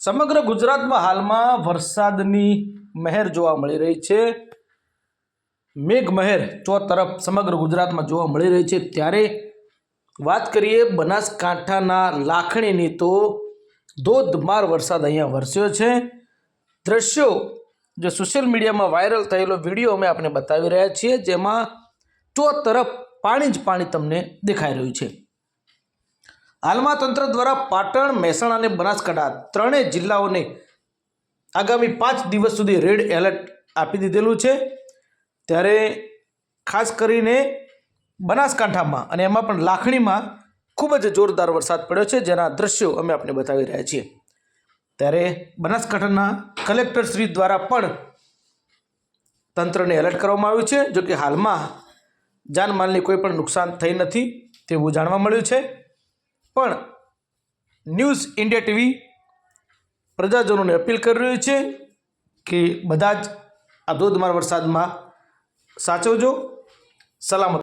સમગ્ર ગુજરાતમાં હાલમાં વરસાદની મહેર જોવા મળી રહી છે. મેઘ મહેર ચો તરફ સમગ્ર ગુજરાતમાં જોવા મળી રહી છે. ત્યારે વાત કરીએ બનાસકાંઠાના લાખણીની તો ધોધમાર વરસાદ અહીંયા વરસ્યો છે. દ્રશ્યો જે સોશિયલ મીડિયામાં વાયરલ થયેલો વીડિયો અમે આપને બતાવી રહ્યા છીએ, જેમાં ચો તરફ પાણી જ પાણી તમને દેખાઈ રહ્યું છે. હાલમાં તંત્ર દ્વારા પાટણ, મહેસાણા અને બનાસકાંઠા ત્રણેય જિલ્લાઓને આગામી પાંચ દિવસ સુધી રેડ એલર્ટ આપી દીધેલું છે. ત્યારે ખાસ કરીને બનાસકાંઠામાં અને એમાં પણ લાખણીમાં ખૂબ જ જોરદાર વરસાદ પડ્યો છે, જેના દ્રશ્યો અમે આપને બતાવી રહ્યા છીએ. ત્યારે બનાસકાંઠાના કલેક્ટર શ્રી દ્વારા પણ તંત્રને એલર્ટ કરવામાં આવ્યું છે. જો કે હાલમાં જાનમાલની કોઈ પણ નુકસાન થઈ નથી તેવું જાણવા મળ્યું છે. પણ ન્યૂઝ ઇન્ડિયા ટીવી પ્રજાજનોને અપીલ કરી રહ્યું છે કે બધા જ આ ધોધમાર વરસાદમાં સાચવજો. સલામત